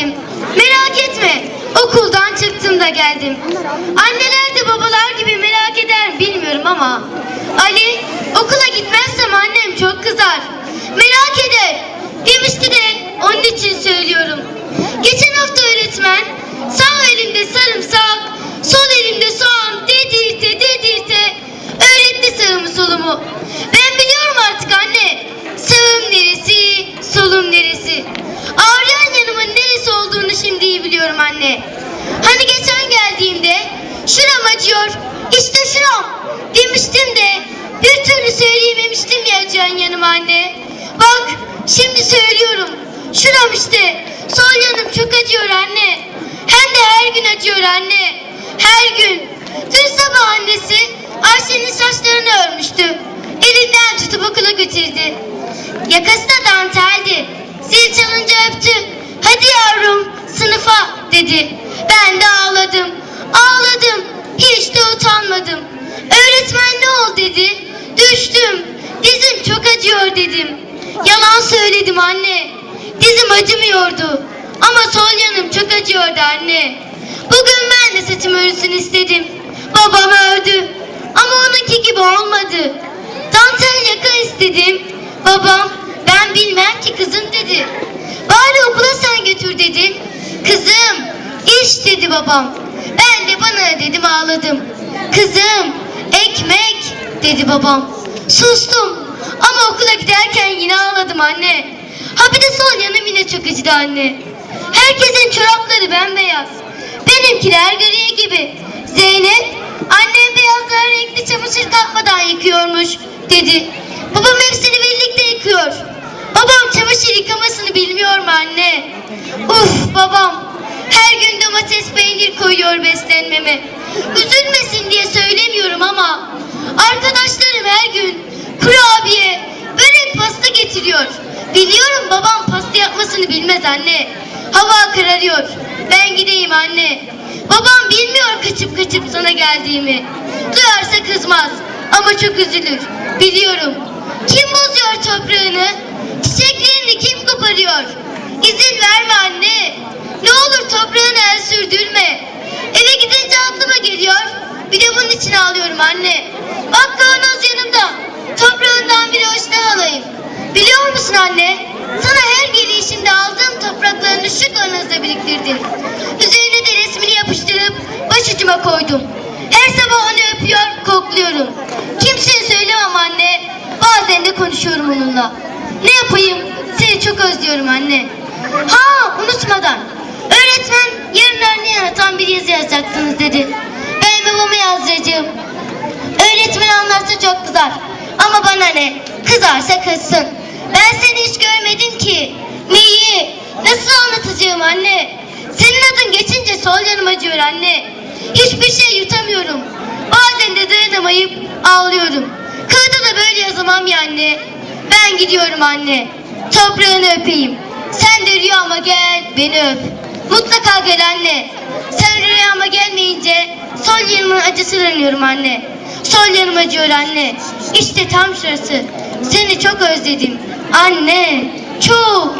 geldim. Merak etme. Okuldan çıktım da geldim. Anneler de babalar gibi merak eder bilmiyorum ama. Ali okula gitmezsem annem çok kızar. Merak eder. Demişti de onun için söylüyorum. Geçen hafta öğretmen sağ elimde sarımsak, sol elimde soğan dedirte dedirte öğretti sağımı solumu. Ben biliyorum artık anne. Sağım neresi, solum neresi biliyorum anne. Hani geçen geldiğimde şuram acıyor, işte şuram demiştim de bir türlü söyleyememiştim ya acıyan yanıma anne. Bak şimdi söylüyorum. Şuram işte. Sol yanım çok acıyor anne. Hem de her gün acıyor anne. Her gün. Dün sabah annesi Ayşe'nin saçlarını dedi. Ben de ağladım. Ağladım. Hiç de utanmadım. Öğretmen ne ol dedi. Düştüm. Dizim çok acıyor dedim. Yalan söyledim anne. Dizim acımıyordu. Ama sol yanım çok acıyordu anne. Bugün ben de saçım örülsün istedim. Babam öldü. Ama onunki gibi olmadı. Dantel yaka istedim. Babam ben bilmem ki kızım dedi. Bari okula sen götür dedim. Kızım babam. Ben de bana dedim ağladım. Kızım ekmek dedi babam. Sustum ama okula giderken yine ağladım anne. Ha bir de sol yanım yine çok acıdı anne. Herkesin çorapları bembeyaz. Benimkiler gri gibi. Zeynep annem beyazlar renkli çamaşır katmadan yıkıyormuş dedi. Babam hepsini birlikte yıkıyor. Babam çamaşır yıkamasını bilmiyor mu anne? Uf babam her gün domates peynir koyuyor beslenmeme. Üzülmesin diye söylemiyorum ama arkadaşlarım her gün kurabiye, börek pasta getiriyor. Biliyorum babam pasta yapmasını bilmez anne. Hava kararıyor. Ben gideyim anne. Babam bilmiyor kaçıp kaçıp sana geldiğimi. Duyarsa kızmaz ama çok üzülür. Biliyorum. Kim bozuyor toprağını? Çiçeklerini kim koparıyor? İzin verme anne. Ne olur toprağını el sürdürme. Eve gidince aklıma geliyor. Bir de bunun için ağlıyorum anne. Bak kavanoz yanımda. Toprağından bir hoşuna alayım. Musun anne? Sana her gelişimde aldığım topraklarını şu kavanozda biriktirdim. Üzerine de resmini yapıştırıp başucuma koydum. Her sabah onu öpüyor, kokluyorum. Kimseye söylemem anne. Bazen de konuşuyorum onunla. Ne yapayım? Seni çok özlüyorum anne. Ha unutmadan. Öğretmen yarın örneğin anlatan bir yazı yazacaksınız dedi. Ben babama yazdıracağım. Öğretmen anlatsa çok kızar. Ama bana ne? Kızarsa kızsın. Ben seni hiç görmedim ki. Neyi? Nasıl anlatacağım anne? Senin adın geçince sol yanım acıyor anne. Hiçbir şey yutamıyorum. Bazen de dayanamayıp ağlıyorum. Kağıda da böyle yazamam ya anne. Ben gidiyorum anne. Toprağını öpeyim. Sen de rüyama gel, beni öp. Mutlaka gel anne. Sen rüyama gelmeyince sol yanımın acısını arıyorum anne. Sol yanım acıyor anne. İşte tam şurası. Seni çok özledim. Anne, çok.